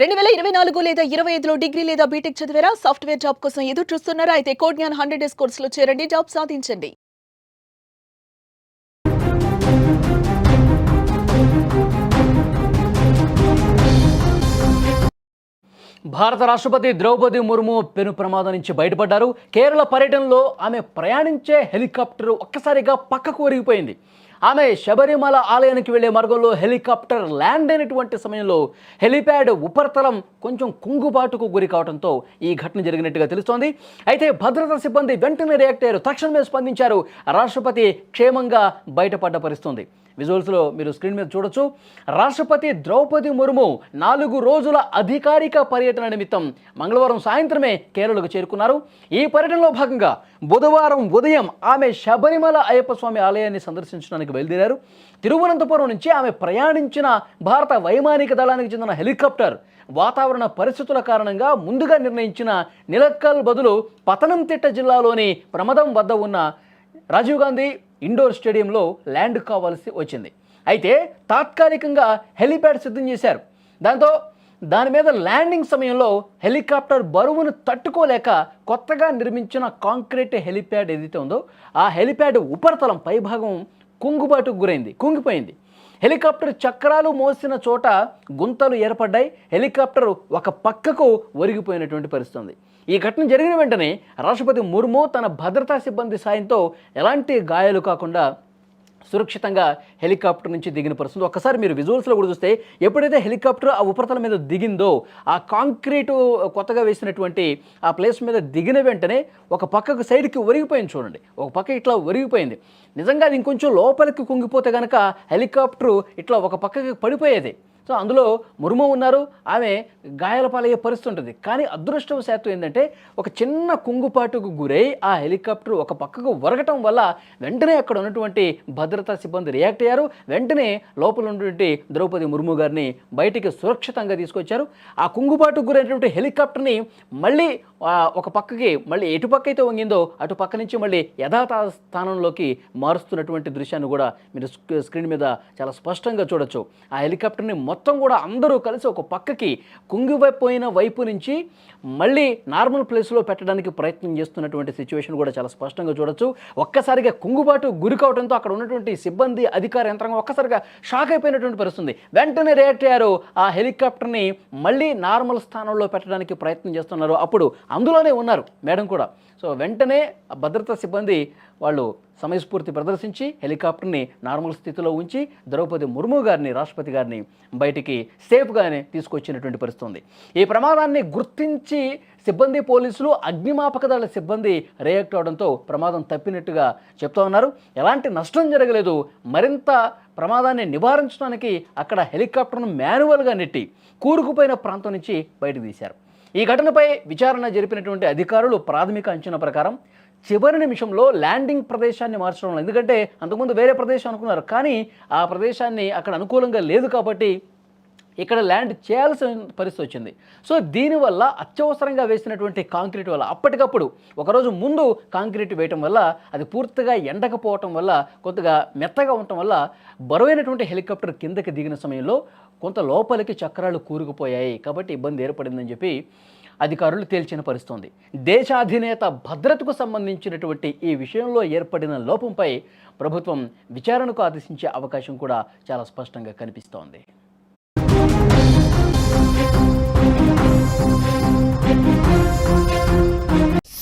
రెండు వేల ఇరవై నాలుగు లేదా ఇరవై ఐదులో డిగ్రీ లేదా బీటెక్ చదివారా? సాఫ్ట్వేర్ జాబ్ కోసం ఎదురు చూస్తున్నారా? అయితే కోడ్ జ్ఞాన్ హండ్రెడ్ డేస్ కోర్సులో చేరండి. జాబ్ సాధించండి. భారత రాష్ట్రపతి ద్రౌపది ముర్ము పెను ప్రమాదం నుంచి బయటపడ్డారు. కేరళ పర్యటనలో ఆమె ప్రయాణించే హెలికాప్టర్ ఒక్కసారిగా పక్కకు ఒరిగిపోయింది. ఆమె శబరిమల ఆలయానికి వెళ్ళే మార్గంలో హెలికాప్టర్ ల్యాండ్ అయినటువంటి సమయంలో హెలిప్యాడ్ ఉపరితలం కొంచెం కుంగుబాటుకు గురి కావడంతో ఈ ఘటన జరిగినట్టుగా తెలుస్తోంది. అయితే భద్రతా సిబ్బంది వెంటనే రియాక్ట్ అయ్యారు. తక్షణమే స్పందించారు. రాష్ట్రపతి క్షేమంగా బయటపడ్డ పరిస్థితుంది విజువల్స్లో మీరు స్క్రీన్ మీద చూడొచ్చు. రాష్ట్రపతి ద్రౌపది ముర్ము నాలుగు రోజుల అధికారిక పర్యటన నిమిత్తం మంగళవారం సాయంత్రమే కేరళకు చేరుకున్నారు. ఈ పర్యటనలో భాగంగా బుధవారం ఉదయం ఆమె శబరిమల అయ్యప్ప స్వామి ఆలయాన్ని సందర్శించడానికి బయలుదేరారు. తిరువనంతపురం నుంచి ఆమె ప్రయాణించిన భారత వైమానిక దళానికి చెందిన హెలికాప్టర్ వాతావరణ పరిస్థితుల కారణంగా ముందుగా నిర్ణయించిన నిలక్కల్ బదులు పతనంతిట్ట జిల్లాలోని ప్రమదం వద్ద ఉన్న రాజీవ్ గాంధీ ఇండోర్ స్టేడియంలో ల్యాండ్ కావాల్సి వచ్చింది. అయితే తాత్కాలికంగా హెలిప్యాడ్ సిద్ధం చేశారు. దాంతో దాని మీద ల్యాండింగ్ సమయంలో హెలికాప్టర్ బరువును తట్టుకోలేక కొత్తగా నిర్మించిన కాంక్రీట్ హెలిప్యాడ్ ఏదైతే ఉందో ఆ హెలిప్యాడ్ ఉపరితలం పైభాగం కుంగుబాటుకు గురైంది కుంగిపోయింది. హెలికాప్టర్ చక్రాలు మోసిన చోట గుంతలు ఏర్పడ్డాయి. హెలికాప్టర్ ఒక పక్కకు ఒరిగిపోయినటువంటి పరిస్థితి ఉంది. ఈ ఘటన జరిగిన వెంటనే రాష్ట్రపతి ముర్ము తన భద్రతా సిబ్బంది సాయంతో ఎలాంటి గాయాలు కాకుండా సురక్షితంగా హెలికాప్టర్ నుంచి దిగిన పరిస్థితి. ఒక్కసారి మీరు విజువల్స్లో కూడా చూస్తే ఎప్పుడైతే హెలికాప్టర్ ఆ ఉపరితలం మీద దిగిందో ఆ కాంక్రీటు కొత్తగా వేసినటువంటి ఆ ప్లేస్ మీద దిగిన వెంటనే ఒక పక్కకు సైడ్కి ఒరిగిపోయింది చూడండి. ఒక పక్క ఇట్లా ఒరిగిపోయింది. నిజంగా అది ఇంకొంచెం లోపలికి కుంగిపోతే కనుక హెలికాప్టర్ ఇట్లా ఒక పక్కకి పడిపోయేది. సో అందులో మురుము ఉన్నారు ఆమె గాయాల పాలయ్యే పరిస్థితి ఉంటుంది. కానీ అదృష్టవశాత్తు ఏంటంటే ఒక చిన్న కుంగుపాటుకు గురై ఆ హెలికాప్టర్ ఒక పక్కకు ఒరగటం వల్ల వెంటనే అక్కడ ఉన్నటువంటి భద్రతా సిబ్బంది రియాక్ట్ అయ్యారు. వెంటనే లోపల ఉన్నటువంటి ద్రౌపది ముర్ము గారిని బయటికి సురక్షితంగా తీసుకొచ్చారు. ఆ కుంగుబాటుకు గురైనటువంటి హెలికాప్టర్ని మళ్ళీ ఒక పక్కకి మళ్ళీ ఎటు పక్క అయితే వంగిందో అటు పక్క నుంచి మళ్ళీ యథాత స్థానంలోకి మారుస్తున్నటువంటి దృశ్యాన్ని కూడా మీరు స్క్రీన్ మీద చాలా స్పష్టంగా చూడొచ్చు. ఆ హెలికాప్టర్ని మొత్తం కూడా అందరూ కలిసి ఒక పక్కకి కుంగిపోయిన వైపు నుంచి మళ్ళీ నార్మల్ ప్లేస్లో పెట్టడానికి ప్రయత్నం చేస్తున్నటువంటి సిచ్యువేషన్ కూడా చాలా స్పష్టంగా చూడొచ్చు. ఒక్కసారిగా కుంగుబాటు గురి కావడంతో అక్కడ ఉన్నటువంటి సిబ్బంది అధికార యంత్రాంగం ఒక్కసారిగా షాక్ అయిపోయినటువంటి పరిస్థితుంది. వెంటనే రియాక్ట్ అయ్యారు. ఆ హెలికాప్టర్ని మళ్ళీ నార్మల్ స్థానంలో పెట్టడానికి ప్రయత్నం చేస్తున్నారు. అప్పుడు అందులోనే ఉన్నారు మేడం కూడా. సో వెంటనే భద్రతా సిబ్బంది వాళ్ళు సమయస్ఫూర్తి ప్రదర్శించి హెలికాప్టర్ని నార్మల్ స్థితిలో ఉంచి ద్రౌపది ముర్ము గారిని రాష్ట్రపతి గారిని బయటికి సేఫ్గానే తీసుకొచ్చినటువంటి పరిస్థితుంది. ఈ ప్రమాదాన్ని గుర్తించి సిబ్బంది పోలీసులు అగ్నిమాపక దళ సిబ్బంది రియాక్ట్ అవడంతో ప్రమాదం తప్పినట్టుగా చెప్తా ఉన్నారు. ఎలాంటి నష్టం జరగలేదు. మరింత ప్రమాదాన్ని నివారించడానికి అక్కడ హెలికాప్టర్ను మాన్యువల్గా నెట్టి కూరుకుపోయిన ప్రాంతం నుంచి బయటకు తీశారు. ఈ ఘటనపై విచారణ జరిపినటువంటి అధికారులు ప్రాథమిక అంచనా ప్రకారం చివరి నిమిషంలో ల్యాండింగ్ ప్రదేశాన్ని మార్చడం ఎందుకంటే అంతకుముందు వేరే ప్రదేశం అనుకున్నారు కానీ ఆ ప్రదేశాన్ని అక్కడ అనుకూలంగా లేదు కాబట్టి ఇక్కడ ల్యాండ్ చేయాల్సిన పరిస్థితి వచ్చింది. సో దీనివల్ల అత్యవసరంగా వేసినటువంటి కాంక్రీట్ వల్ల అప్పటికప్పుడు ఒకరోజు ముందు కాంక్రీట్ వేయటం వల్ల అది పూర్తిగా ఎండకపోవటం వల్ల కొద్దిగా మెత్తగా ఉండటం వల్ల బరువైనటువంటి హెలికాప్టర్ కిందకి దిగిన సమయంలో కొంత లోపలికి చక్రాలు కూరుకుపోయాయి. కాబట్టి ఇబ్బంది ఏర్పడిందని చెప్పి అధికారులు తేల్చిన పరిస్థితుంది. దేశాధినేత భద్రతకు సంబంధించినటువంటి ఈ విషయంలో ఏర్పడిన లోపంపై ప్రభుత్వం విచారణకు ఆదేశించే అవకాశం కూడా చాలా స్పష్టంగా కనిపిస్తోంది.